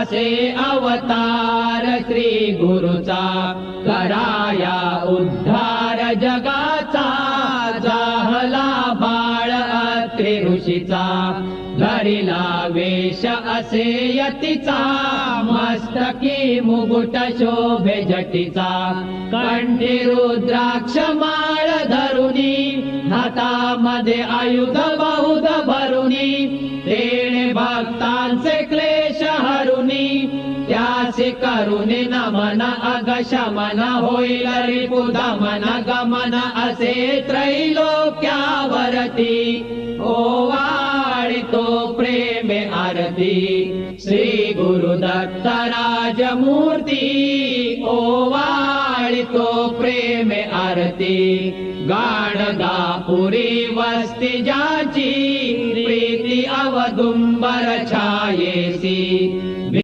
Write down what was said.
असे अवतार श्री गुरुचा कराया उद्धार जगाचा जाहला बाळ अत्रि ऋषीचा धरिला वेश असे यतीचा मस्तकी मुकुट शोभे जटीचा कंठी रुद्राक्ष माळ धरुनी हातामध्ये आयुध बहुध भरुणी तेणे भक्तांचे क्ले नमन अगशमन होईल रिपुदमन गमन असे त्रैलोक्यावरती। ओवाळितो प्रेमे आरती श्री गुरु राजमूर्ती। ओवाळितो प्रेमे आरती गाणगापुरी वस्ती जाची प्रीती अवदुंबर छायेसी